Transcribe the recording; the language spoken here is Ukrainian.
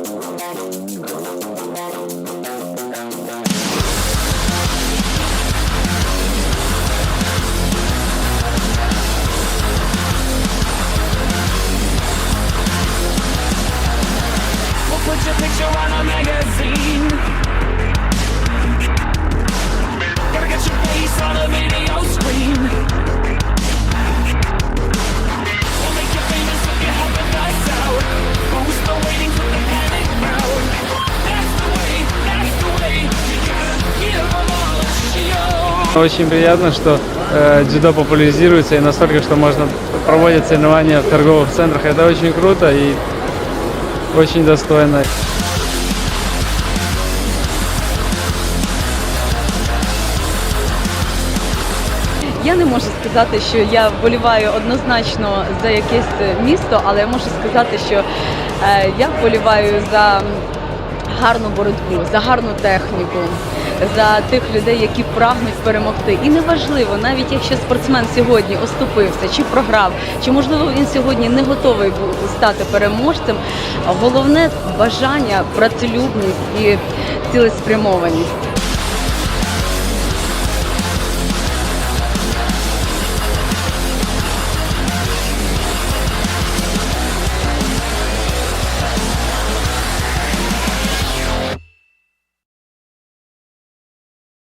We'll put your picture on a magazine. Очень приятно, что э, дзюдо популяризируется и настолько, что можно проводить соревнования в торговых центрах. Это очень круто и очень достойно. Я не можу сказати, що я вболіваю однозначно за якесь місто, але я можу сказати, що е, я вболіваю за гарну боротьбу, за гарну техніку, за тих людей, які прагнуть перемогти. І неважливо, навіть якщо спортсмен сьогодні оступився чи програв, чи можливо він сьогодні не готовий був стати переможцем. Головне бажання, працелюбність і цілеспрямованість.